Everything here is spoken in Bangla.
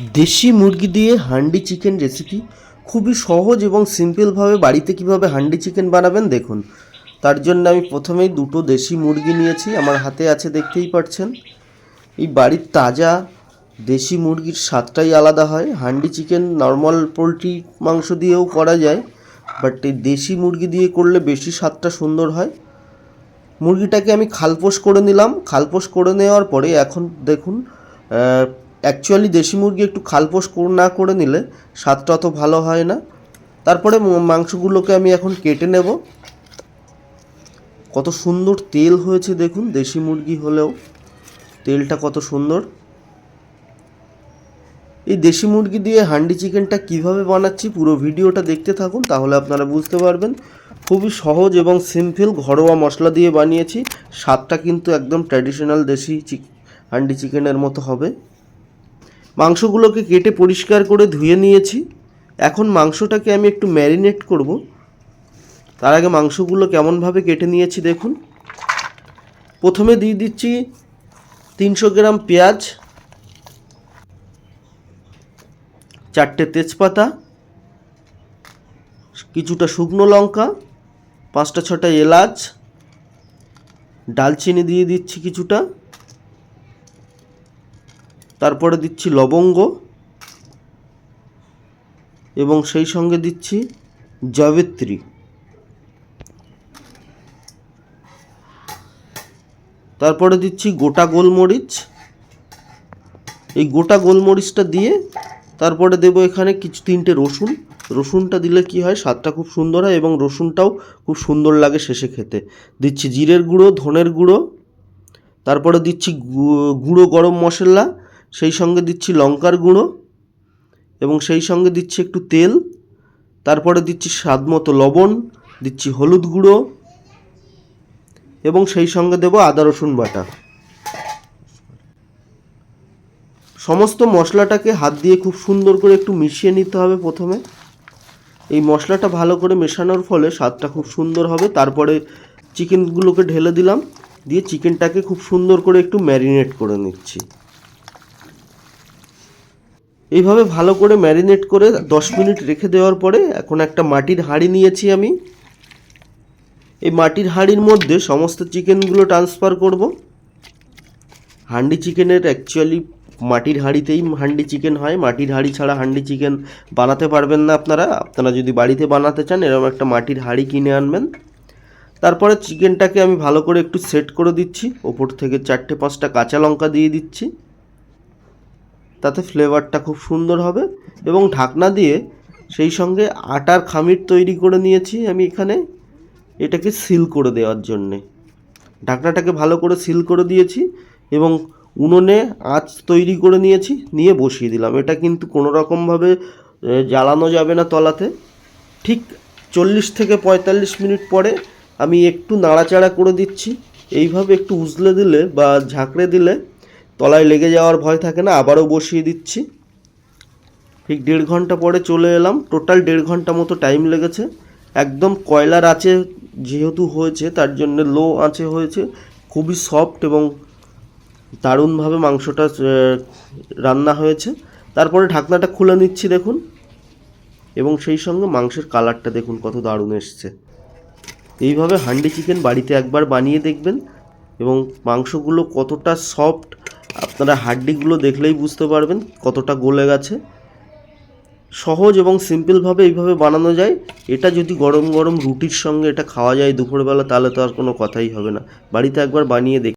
দেশি মুরগি দিয়ে হান্ডি চিকেন রেসিপি খুবই সহজ এবং সিম্পলভাবে বাড়িতে কীভাবে হান্ডি চিকেন বানাবেন দেখুন। তার জন্য আমি প্রথমেই দুটো দেশি মুরগি নিয়েছি, আমার হাতে আছে দেখতেই পাচ্ছেন। এই বাড়ির তাজা দেশি মুরগির স্বাদটাই আলাদা হয়। হান্ডি চিকেন নর্মাল পোলট্রি মাংস দিয়েও করা যায় বাট এই দেশি মুরগি দিয়ে করলে বেশি স্বাদটা সুন্দর হয়। মুরগিটাকে আমি খালপোষ করে নিলাম। খালপোষ করে নেওয়ার পরে এখন দেখুন অ্যাকচুয়ালি দেশি মুরগি একটু খালপোষ না করে নিলে স্বাদটা অত ভালো হয় না। তারপরে মাংসগুলোকে আমি এখন কেটে নেব। কত সুন্দর তেল হয়েছে দেখুন, দেশি মুরগি হলেও। তেলটা কত সুন্দর। এই দেশি মুরগি দিয়ে হান্ডি চিকেনটা কীভাবে বানাচ্ছি পুরো ভিডিওটা দেখতে থাকুন, তাহলে আপনারা বুঝতে পারবেন। খুবই সহজ এবং সিম্পল ঘরোয়া মশলা দিয়ে বানিয়েছি। স্বাদটা কিন্তু একদম ট্র্যাডিশনাল দেশি চিক হান্ডি চিকেনের মতো হবে। মাংসগুলোকে কেটে পরিষ্কার করে ধুয়ে নিয়েছি। এখন মাংসটাকে আমি একটু ম্যারিনেট করব। তার আগে মাংসগুলো কেমনভাবে কেটে নিয়েছি দেখুন। প্রথমে দিয়ে দিচ্ছি তিনশো গ্রাম পেঁয়াজ, চারটে তেজপাতা, কিছুটা শুকনো লঙ্কা, পাঁচটা ছটা এলাচ, ডালচিনি দিয়ে দিচ্ছি কিছুটা। তারপরে দিচ্ছি লবঙ্গ এবং সেই সঙ্গে দিচ্ছি জয়িত্রী। তারপরে দিচ্ছি গোটা গোলমরিচ। এই গোটা গোলমরিচটা দিয়ে তারপরে দেবো এখানে কিছু তিনটে রসুন। রসুনটা দিলে কি হয়, স্বাদটা খুব সুন্দর হয় এবং রসুনটাও খুব সুন্দর লাগে শেষে খেতে। দিচ্ছি জিরের গুঁড়ো, ধনের গুঁড়ো। তারপরে দিচ্ছি গুঁড়ো গরম মশলা সেই সঙ্গে দিচ্ছি লঙ্কার গুঁড়ো এবং সেই সঙ্গে দিচ্ছি একটু তেল। তারপরে দিচ্ছি স্বাদ মতো লবণ, দিচ্ছি হলুদ গুঁড়ো এবং সেই সঙ্গে দেবো আদা, রসুন বাটা। সমস্ত মশলাটাকে হাত দিয়ে খুব সুন্দর করে একটু মিশিয়ে নিতে হবে প্রথমে। এই মশলাটা ভালো করে মেশানোর ফলে স্বাদটা খুব সুন্দর হবে। তারপরে চিকেনগুলোকে ঢেলে দিলাম। দিয়ে চিকেনটাকে খুব সুন্দর করে একটু ম্যারিনেট করে নিচ্ছি। এইভাবে ভালো করে ম্যারিনেট করে দশ মিনিট রেখে দেওয়ার পরে এখন একটা মাটির হাঁড়ি নিয়েছি আমি। এই মাটির হাঁড়ির মধ্যে সমস্ত চিকেনগুলো ট্রান্সফার করব। হান্ডি চিকেনের অ্যাকচুয়ালি মাটির হাঁড়িতেই হান্ডি চিকেন হয়। মাটির হাঁড়ি ছাড়া হান্ডি চিকেন বানাতে পারবেন না আপনারা। আপনারা যদি বাড়িতে বানাতে চান, এরকম একটা মাটির হাঁড়ি কিনে আনবেন। তারপরে চিকেনটাকে আমি ভালো করে একটু সেট করে দিচ্ছি। ওপর থেকে চারটে পাঁচটা কাঁচা লঙ্কা দিয়ে দিচ্ছি। তাতে ফ্লেভারটা খুব সুন্দর হবে এবং ঢাকনা দিয়ে সেই সঙ্গে আটার খামির তৈরি করে নিয়েছি আমি এখানে এটাকে সিল করে দেওয়ার জন্যে। ঢাকনাটাকে ভালো করে সিল করে দিয়েছি এবং উনুনে আঁচ তৈরি করে নিয়েছি, নিয়ে বসিয়ে দিলাম। এটা কিন্তু কোনো রকমভাবে জ্বালানো যাবে না তলাতে। ঠিক চল্লিশ থেকে পঁয়তাল্লিশ মিনিট পরে আমি একটু নাড়াচাড়া করে দিচ্ছি। এইভাবে একটু উজলে দিলে বা ঝাঁকড়ে দিলে তলায় লেগে যাওয়ার ভয় থাকে না, আবারও বসিয়ে দিচ্ছি। ঠিক দেড় ঘণ্টা পরে চলে এলাম। টোটাল দেড় ঘণ্টা মতো টাইম লেগেছে। একদম কয়লার আঁচে যেহেতু হয়েছে, তার জন্য লো আঁচে হয়েছে। খুবই সফট এবং দারুণভাবে মাংসটা রান্না হয়েছে। তারপরে ঢাকনাটা খুলে নিচ্ছি দেখুন। এবং সেই সঙ্গে মাংসের কালারটা দেখুন, কত দারুণ এসছে। এইভাবে হান্ডি চিকেন বাড়িতে একবার বানিয়ে দেখবেন। এবং মাংসগুলো কতটা সফট আপনারা হাড্ডিগুলো দেখলেই বুঝতে পারবেন কতটা গলে গেছে। সহজ এবং সিম্পলভাবে এইভাবে বানানো যায়। এটা যদি গরম গরম রুটির সঙ্গে এটা খাওয়া যায় দুপুরবেলা, তাহলে তো আর কোনো কথাই হবে না। বাড়িতে একবার বানিয়ে দেখ